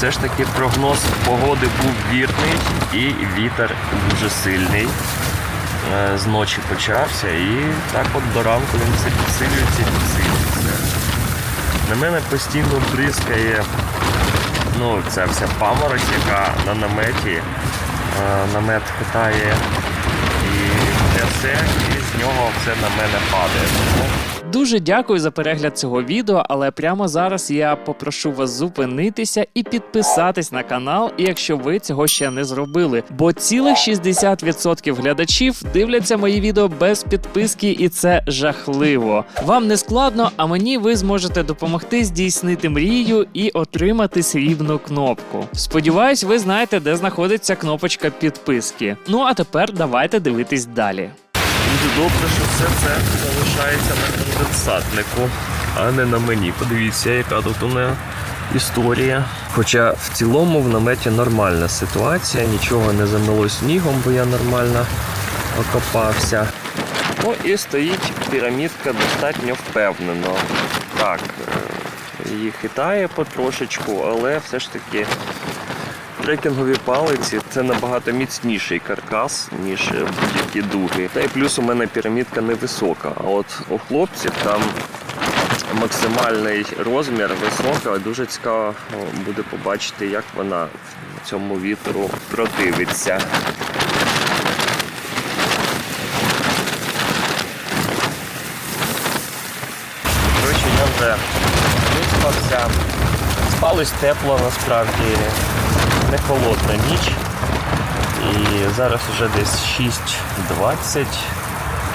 Все ж таки прогноз погоди був вірний і вітер дуже сильний. Е, З ночі почався і так от до ранку він все підсилюється і підсилюється. На мене постійно бризкає ну, ця вся паморозь, яка на наметі. Е, Намет хитає і трясе, і з нього все на мене падає. Дуже дякую за перегляд цього відео, але прямо зараз я попрошу вас зупинитися і підписатись на канал, якщо ви цього ще не зробили. Бо цілих 60% глядачів дивляться мої відео без підписки, і це жахливо. Вам не складно, а мені ви зможете допомогти здійснити мрію і отримати срібну кнопку. Сподіваюсь, ви знаєте, де знаходиться кнопочка підписки. Ну а тепер давайте дивитись далі. Дуже добре, що все це залишається на конденсатнику, а не на мені. Подивіться, яка тут у мене історія. Хоча в цілому в наметі нормальна ситуація, нічого не замило снігом, бо я нормально окопався. Ну і стоїть пірамідка достатньо впевнено. Так, е, її хитає потрошечку, але все ж таки Трекінгові палиці це набагато міцніший каркас, ніж будь-які дуги. Та й плюс у мене пірамідка невисока. А от у хлопців там максимальний розмір висока. Дуже цікаво буде побачити, як вона цьому вітру противиться. Коротше, я вже виспався. Спалось тепло насправді, не холодна ніч. І зараз вже десь 6.20.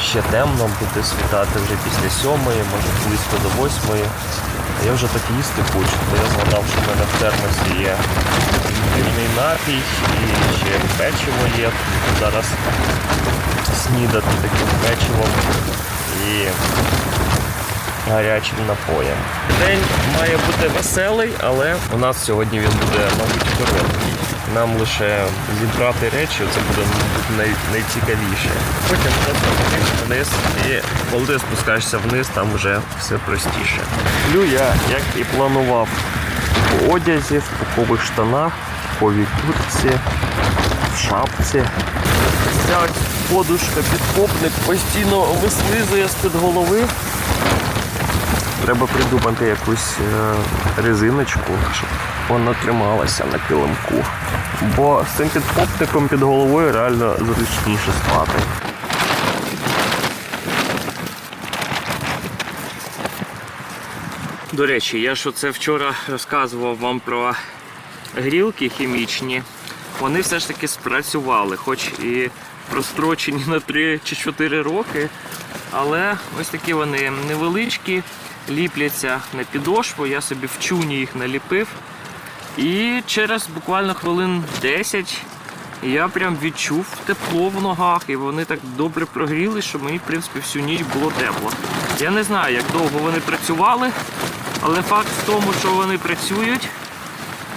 Ще темно, буде світати вже після сьомої, може близько до восьмої. Я вже так їсти хочу, бо я згадав, що в мене в термосі є вільний напій і ще печиво є. Зараз снідати таким печивом і гарячим напоєм. День має бути веселий, але у нас сьогодні він буде, мабуть, короткий. Нам лише зібрати речі, це буде най, найцікавіше. Потім просто вниз, і коли ти спускаєшся вниз, там вже все простіше. Плю я, як і планував, в одязі, в пухових штанах, в пуховій куртці, в шапці. Ця подушка підкопник постійно вислизує з-під голови. Треба придумати якусь е, резиночку, щоб вона трималася на килимку. Бо з цим підпоптиком під головою реально зручніше спати. До речі, я ж оце вчора розказував вам про грілки хімічні. Вони все ж таки спрацювали, хоч і прострочені на 3 чи 4 роки. Але ось такі вони невеличкі, ліпляться на підошву. Я собі в чуні їх наліпив. І через буквально хвилин 10 я прям відчув тепло в ногах, і вони так добре прогріли, що мені, в принципі, всю ніч було тепло. Я не знаю, як довго вони працювали, але факт в тому, що вони працюють,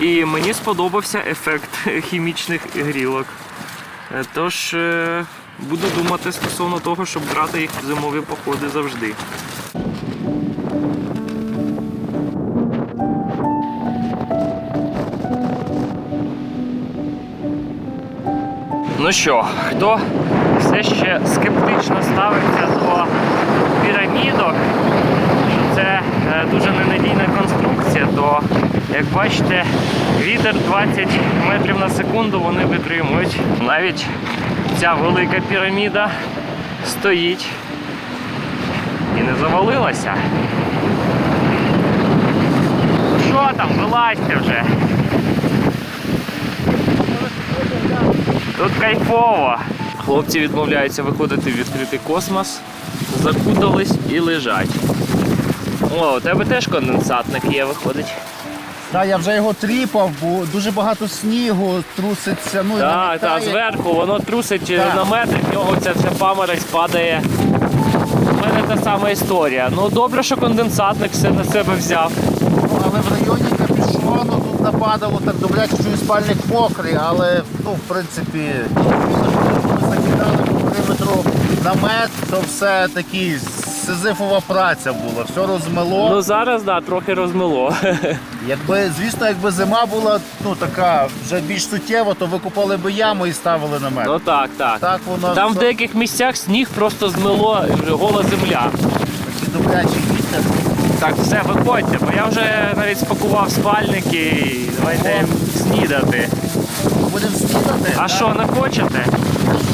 і мені сподобався ефект хімічних грілок. Е, Тож е, буду думати стосовно того, щоб брати їх в зимові походи завжди. Ну що, хто все ще скептично ставиться до пірамідок, що це е, дуже ненадійна конструкція, то як бачите, вітер 20 метрів на секунду вони витримують. Навіть ця велика піраміда стоїть і не завалилася. Ну що там, вилазьте вже. Тут кайфово. Хлопці відмовляються виходити в відкритий космос, закутались і лежать. О, у тебе теж конденсатник є, виходить. Так, я вже його тріпав, бо дуже багато снігу труситься. Ну, і Так, налітає. зверху воно трусить Так. на метр, в нього ця вся паморозь падає. У мене та сама історія. Ну добре, що конденсатник все на себе взяв. Ну, але в нападало так добряче, що і спальник мокрий, але ну, в принципі, ми закидали по периметру намет, то все такий сизифова праця була, все розмило. Ну зараз да, трохи розмило. Якби, звісно, якби зима була ну, така вже більш суттєва, то ви купали би яму і ставили намет. Ну так, так. Так воно Там в все- деяких місцях сніг просто змило вже гола земля. такий добрячий вітер. Так, все, виходьте, бо я вже навіть спакував спальники і давайте снідати. Будемо снідати. А що, не хочете?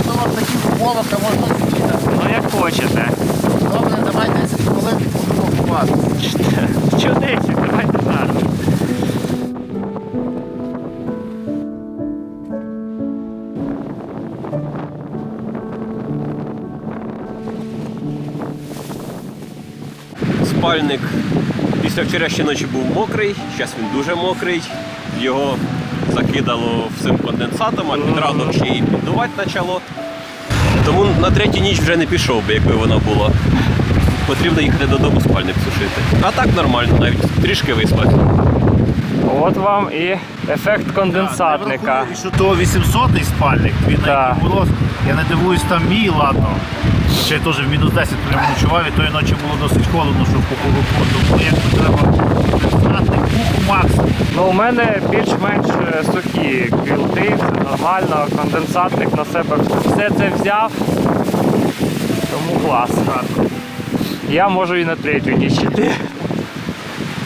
Ну, в таких умовах а можна снідати. Ну як хочете. Добре, давайте 10 хвилин будемо купувати. Давайте зараз. Спальник після вчорашньої ночі був мокрий, зараз він дуже мокрий. Його закидало всім конденсатом, а під ранок ще й піддувати почало. Тому на третю ніч вже не пішов би, якби вона була. Потрібно їхати додому спальник сушити. А так нормально, навіть трішки виспався. От вам і ефект конденсатника. І що то 800-й спальник, він Так. на який було, я не дивуюсь, там мій, ладно. Ще теж в мінус 10 прямо ночував, і тої ночі було досить холодно, щоб по кулаку. Тому як треба конденсатник, пуху максимум. Ну, у мене більш-менш е, сухі квілти, все нормально, конденсатник на себе все це взяв. Тому клас. Я можу і на третю ніч йти.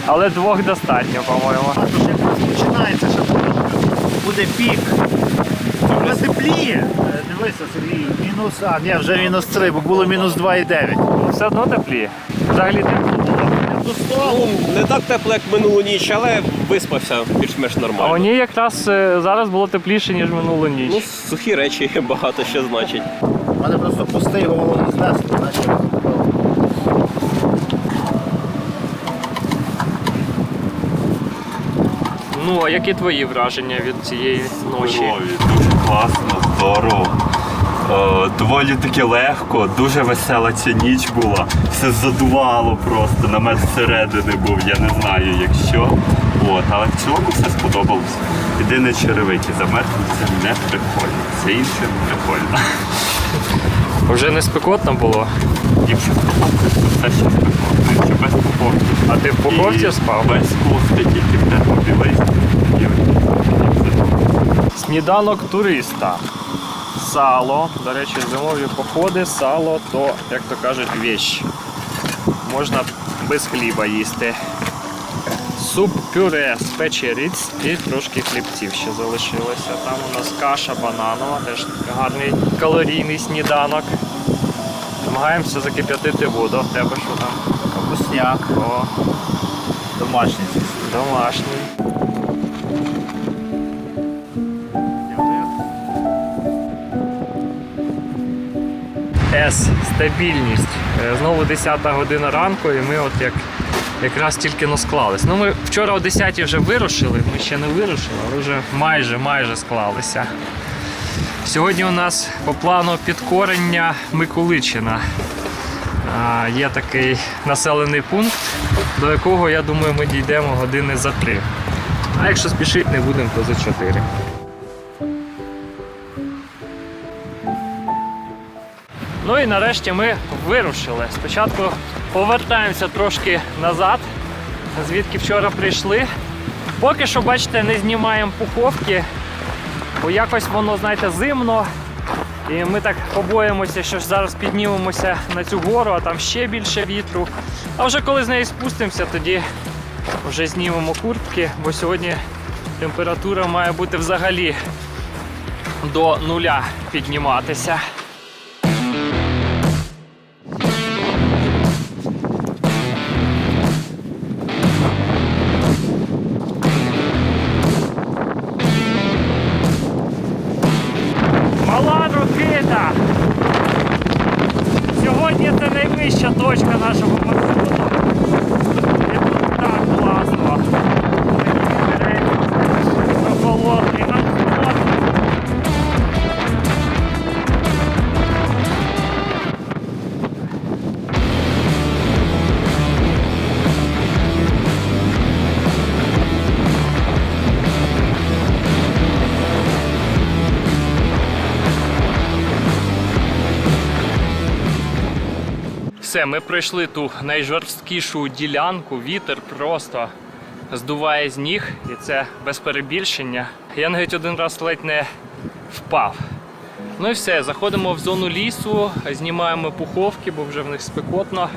Але двох достатньо, по-моєму. Якраз починається, що буде пік. Вже тепліє. Е, Дивися, Сергій, мінус, а, ні, вже мінус 3, бо було мінус 2,9. Ну, Все одно теплі. Взагалі тепло було. Ну, не так тепло, як минулу ніч, але виспався більш-менш А нормально. мені якраз е, зараз було тепліше, ніж минулу ніч. Ну, сухі речі багато ще значить. У мене просто пустий голову не знесло, наче я купив. Ну, а які твої враження від цієї ночі? Здорові, дуже класно, здорово. Е, доволі таки легко, дуже весела ця ніч була. Все задувало просто, намет зсередини був, я не знаю якщо. От, але в цілому все сподобалось. Єдине черевики замерзли, це не прикольно. Все інше прикольно. Вже не спекотно було. То все ще спекотно. Без пуховки. А ти в пуховці І спав? Без кофти, тільки в термобілизні. І. Сніданок туриста. Сало. До речі, зимові походи, сало то, як то кажуть, віч. Можна без хліба їсти. Суп пюре з печериць і трошки хлібців ще залишилося. Там у нас каша бананова, теж гарний калорійний сніданок. Намагаємося закип'ятити воду. В тебе що там? Капусняк, О, домашній. домашній. С. Стабільність. Е, Знову 10 година ранку, і ми от як якраз тільки но склались. Ну, ми вчора о 10 вже вирушили, ми ще не вирушили, але вже майже майже склалися. Сьогодні у нас по плану підкорення Миколичина. Є такий населений пункт, до якого, я думаю, ми дійдемо години за три. А якщо спішити не будемо, то за чотири. Ну і нарешті ми вирушили. Спочатку повертаємося трошки назад, звідки вчора прийшли. Поки що, бачите, не знімаємо пуховки, бо якось воно, знаєте, зимно. І ми так побоїмося, що зараз піднімемося на цю гору, а там ще більше вітру. А вже коли з неї спустимося, тоді вже знімемо куртки, бо сьогодні температура має бути взагалі до нуля підніматися. Все, ми пройшли ту найжорсткішу ділянку, вітер просто здуває з ніг, і це без перебільшення. Я навіть один раз ледь не впав. Ну і все, заходимо в зону лісу, знімаємо пуховки, бо вже в них спекотно.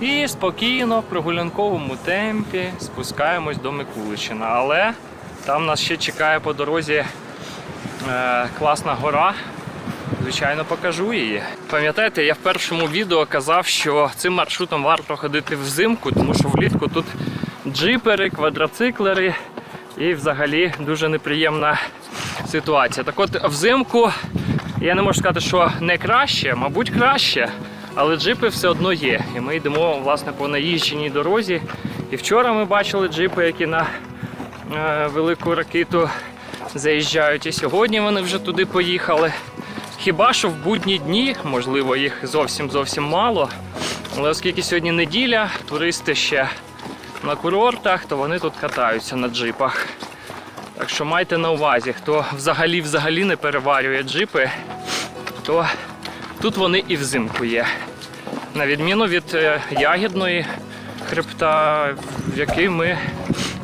І спокійно, в прогулянковому темпі спускаємось до Микуличина. Але там нас ще чекає по дорозі е, класна гора. Звичайно, покажу її. Пам'ятаєте, я в першому відео казав, що цим маршрутом варто ходити взимку, тому що влітку тут джипери, квадроциклери і взагалі дуже неприємна ситуація. Так от взимку я не можу сказати, що не краще, мабуть, краще, але джипи все одно є. І ми йдемо власне по наїждженій дорозі. І вчора ми бачили джипи, які на е, велику ракету заїжджають. І сьогодні вони вже туди поїхали. Хіба що в будні дні, можливо, їх зовсім зовсім мало. Але оскільки сьогодні неділя, туристи ще на курортах, то вони тут катаються на джипах. Так що майте на увазі, хто взагалі взагалі не переварює джипи, то тут вони і взимку є. На відміну від е, ягідної хребта, в який ми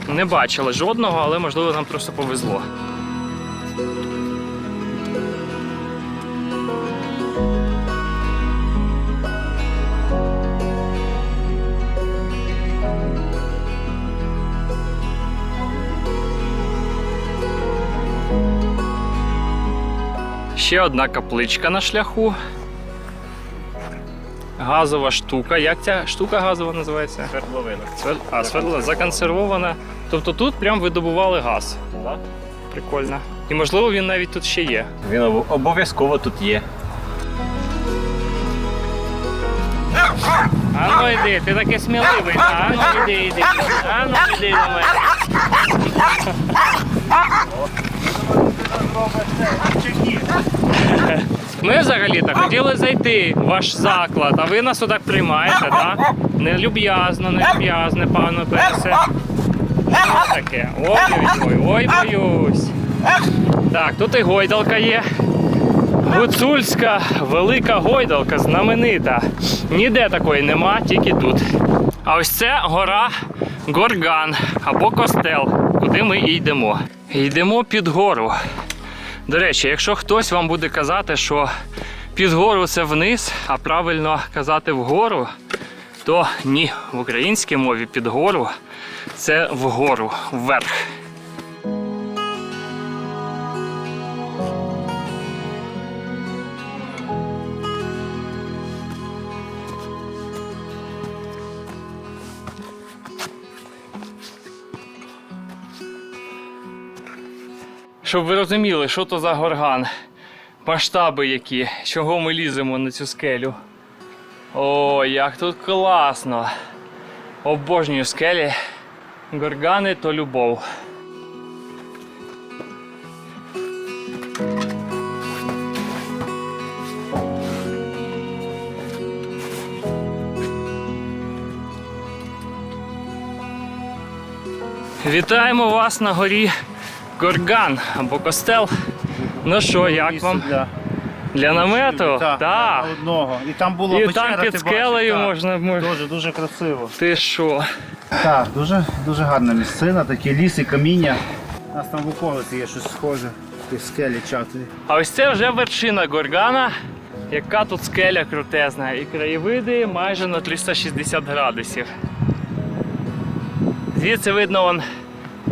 не бачили жодного, але можливо нам просто повезло. Ще одна капличка на шляху. Газова штука. Як ця штука газова називається? Свердловина. Свер... А, свердло законсервована. Тобто тут прям видобували газ. Так. Прикольно. І можливо він навіть тут ще є. Він обов'язково тут є. А ну йди, ти такий сміливий. А ну йди, йди. А ну йди до мене. Ми взагалі-то хотіли зайти в ваш заклад, а ви нас отак приймаєте, так? Нелюб'язно, нелюб'язне, пане персе. Що таке? Ой-ой-ой, ой, боюсь. Так, тут і гойдалка є. Гуцульська велика гойдалка, знаменита. Ніде такої нема, тільки тут. А ось це гора Горган або костел, куди ми і йдемо. Йдемо під гору. До речі, якщо хтось вам буде казати, що під гору це вниз, а правильно казати вгору, то ні, в українській мові під гору це вгору, вверх. Щоб ви розуміли, що то за горган, масштаби які, чого ми ліземо на цю скелю. О, як тут класно! Обожнюю скелі. Горгани то любов. Вітаємо вас на горі Горган або костел. Ну що, як вам? Для, Для намету? Так, Так. одного. І там була І печера, там під ти скелею бачив, можна. мож- Так, дуже, дуже красиво. Ти що? Так, дуже, дуже гарна місцина, такі ліси, каміння. У нас там в околиці є щось схоже. Ті скелі чатові. А ось це вже вершина Горгана, яка тут скеля крутезна. І краєвиди майже на 360 градусів. Звідси видно вон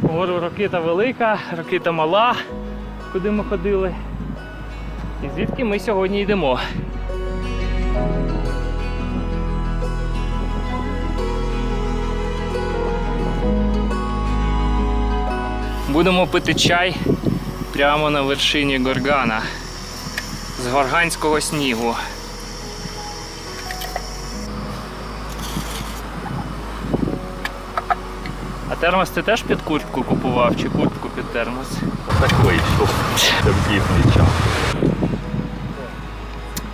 гору Рокита велика, Рокита мала, куди ми ходили. І звідки ми сьогодні йдемо. Будемо пити чай прямо на вершині Горгана з горганського снігу. Термос ти теж під куртку купував чи куртку під термос? Так вийшов.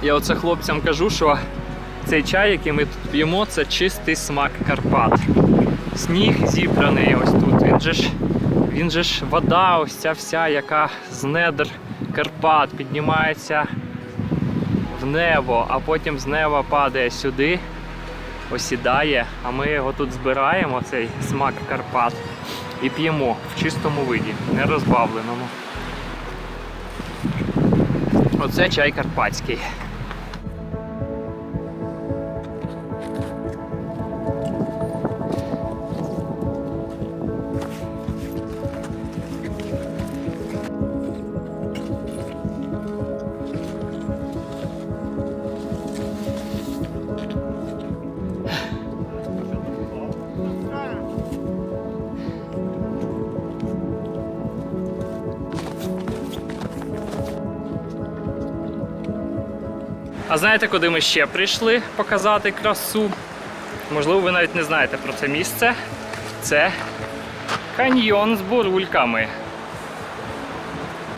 Я оце хлопцям кажу, що цей чай, який ми тут п'ємо, це чистий смак Карпат. Сніг зібраний ось тут. Він же ж, він же ж вода, ось ця вся, яка з недр Карпат піднімається в небо, а потім з неба падає сюди осідає, а ми його тут збираємо, цей смак Карпат, і п'ємо в чистому виді, не розбавленому. Оце чай карпатський. А знаєте, куди ми ще прийшли показати красу? Можливо, ви навіть не знаєте про це місце. Це каньйон з бурульками.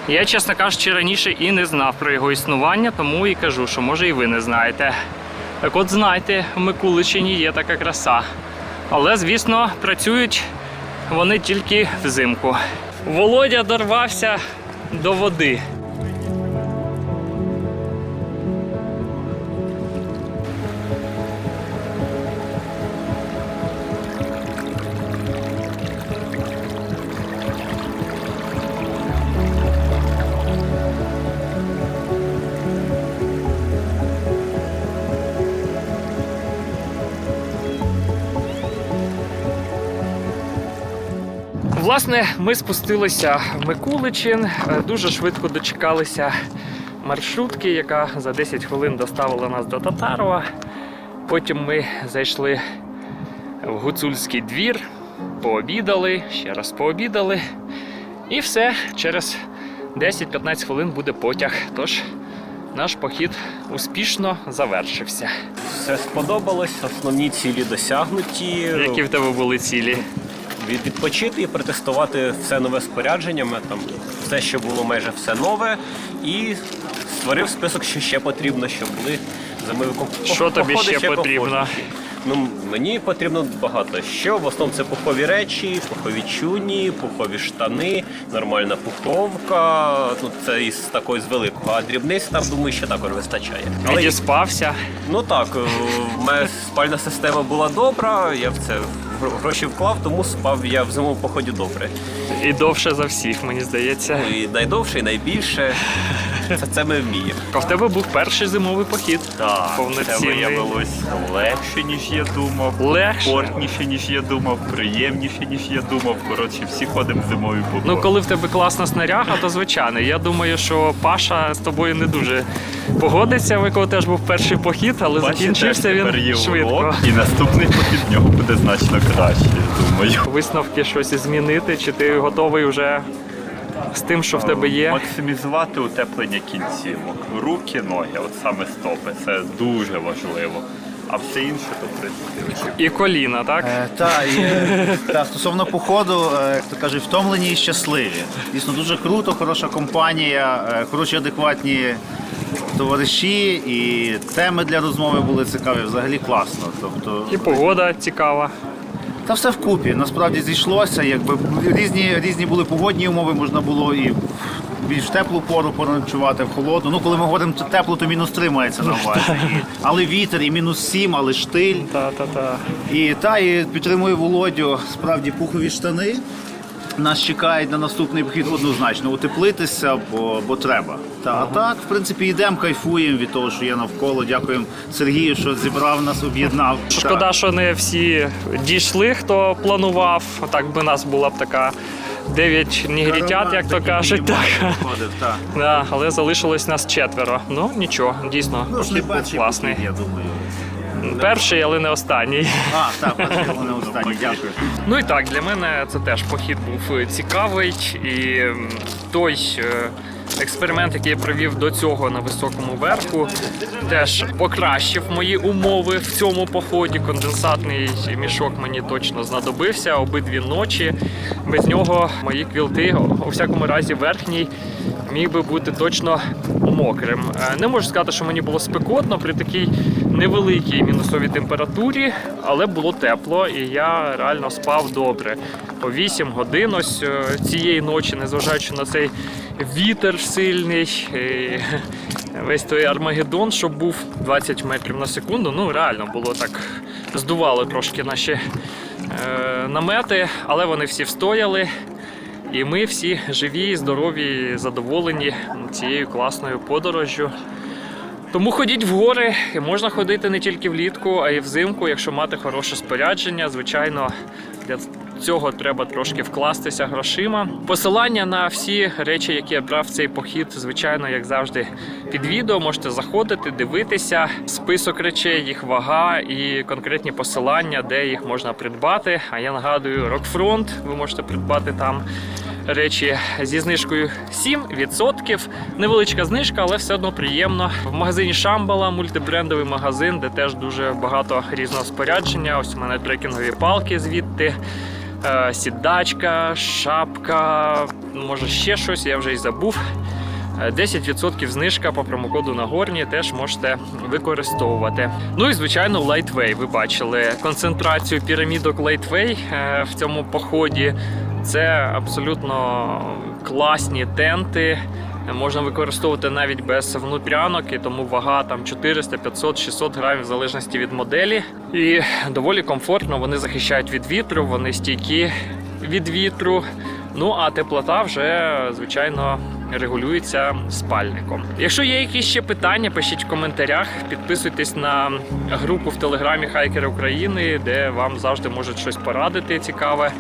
Я, чесно кажучи, раніше і не знав про його існування, тому і кажу, що може і ви не знаєте. Так от знайте, в Микуличині є така краса. Але, звісно, працюють вони тільки взимку. Володя дорвався до води. Власне, ми спустилися в Микуличин, е, дуже швидко дочекалися маршрутки, яка за 10 хвилин доставила нас до Татарова. Потім ми зайшли в гуцульський двір, пообідали, ще раз пообідали. І все, через 10-15 хвилин буде потяг. Тож наш похід успішно завершився. Все сподобалось, основні цілі досягнуті. Які в тебе були цілі? Від- відпочити і протестувати все нове спорядження, там все, що було майже все нове, і створив список, що ще потрібно, щоб були зимовиком. Що тобі ще потрібно? Ну, мені потрібно багато. Що в основному це пухові речі, пухові чуні, пухові штани, нормальна пуховка. Ну це із такої з великого, а дрібниць там думаю, ще також вистачає. Але Відіспався. Ну так, е, в мене спальна система була добра, я в це гроші вклав, тому спав я в зимовому поході добре. І довше за всіх, мені здається. Ну, І найдовше, і найбільше. Це, це ми вміємо. А в тебе був перший зимовий похід. Так, це Повноцінний. виявилось легше, ніж я думав, Легше? комфортніше, ніж я думав, приємніше, ніж я думав. Коротше, всі ходимо в зимові походи. Ну, коли в тебе класна снаряга, то звичайно. Я думаю, що Паша з тобою не дуже погодиться. В якого теж був перший похід, але Бачите, закінчився тепер є він швидко. і наступний похід в нього буде значно краще, я думаю. Висновки щось змінити, чи ти готовий вже з тим, що в тебе є? Максимізувати утеплення кінцівок. Руки, ноги, от саме стопи. Це дуже важливо. А все інше, то в принципі. І коліна, так? Е, та, і, е, та, стосовно походу, е, як то кажуть, втомлені і щасливі. Дійсно, дуже круто, хороша компанія, е, хороші адекватні товариші, і теми для розмови були цікаві, взагалі класно. Тобто, І погода цікава. Та все вкупі. Насправді зійшлося. Якби різні, різні були погодні умови, можна було і більш теплу пору поночувати, в холодну. Ну, коли ми говоримо тепло, то мінус 3 мається на увазі. І- але вітер, і мінус сім, але штиль. Та-та-та. І та і підтримую Володю. Справді пухові штани. Нас чекають на наступний похід однозначно утеплитися, бо, бо треба. Та а так, в принципі, йдемо, кайфуємо від того, що є навколо. Дякуємо Сергію, що зібрав нас, об'єднав. Шкода, Так. що не всі дійшли, хто планував. Так би нас була б така дев'ять нігрітят, як то кажуть. Так. виходив, так. Да, але залишилось нас четверо. Ну нічого, дійсно, Ну, похід був класний. я думаю. Перший, але не останній. А, так, не останній. Дякую. Ну і так, для мене це теж похід був цікавий. І той е, експеримент, який я провів до цього на високому верху, теж покращив мої умови в цьому поході. Конденсатний мішок мені точно знадобився обидві ночі. Без нього мої квілти, у всякому разі, верхній. Міг би бути точно мокрим. Е, Не можу сказати, що мені було спекотно при такій невеликій мінусовій температурі, але було тепло і я реально спав добре. По 8 годин ось е, цієї ночі, незважаючи на цей вітер сильний, і весь той Армагеддон, що був 20 метрів на секунду, ну реально було так здувало трошки наші е, намети, але вони всі встояли. І ми всі живі, здорові, задоволені цією класною подорожжю. Тому ходіть в гори, і можна ходити не тільки влітку, а й взимку, якщо мати хороше спорядження. Звичайно, для цього треба трошки вкластися грошима. Посилання на всі речі, які я брав в цей похід, звичайно, як завжди, під відео можете заходити, дивитися. Список речей, їх вага і конкретні посилання, де їх можна придбати. А я нагадую, Rockfront, ви можете придбати там речі зі знижкою 7%. Невеличка знижка, але все одно приємно. В магазині Шамбала мультибрендовий магазин, де теж дуже багато різного спорядження. Ось у мене трекінгові палки звідти. е, Сідачка, шапка, може ще щось, я вже й забув. Е, 10% знижка по промокоду Нагорні теж можете використовувати. Ну і звичайно, Lightway. Ви бачили концентрацію пірамідок Lightway е, в цьому поході. Це абсолютно класні тенти. Можна використовувати навіть без внутрянок, і тому вага там 400, 500, 600 грамів в залежності від моделі. І доволі комфортно вони захищають від вітру, вони стійкі від вітру. Ну а теплота вже звичайно регулюється спальником. Якщо є якісь ще питання, пишіть в коментарях. Підписуйтесь на групу в телеграмі Хайкери України, де вам завжди можуть щось порадити цікаве.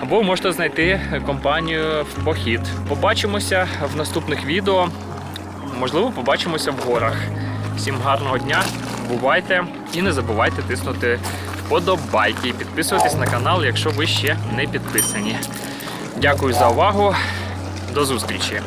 Або можете знайти компанію в похід. Побачимося в наступних відео. Можливо, побачимося в горах. Всім гарного дня, бувайте і не забувайте тиснути вподобайки і підписуватись на канал, якщо ви ще не підписані. Дякую за увагу. До зустрічі!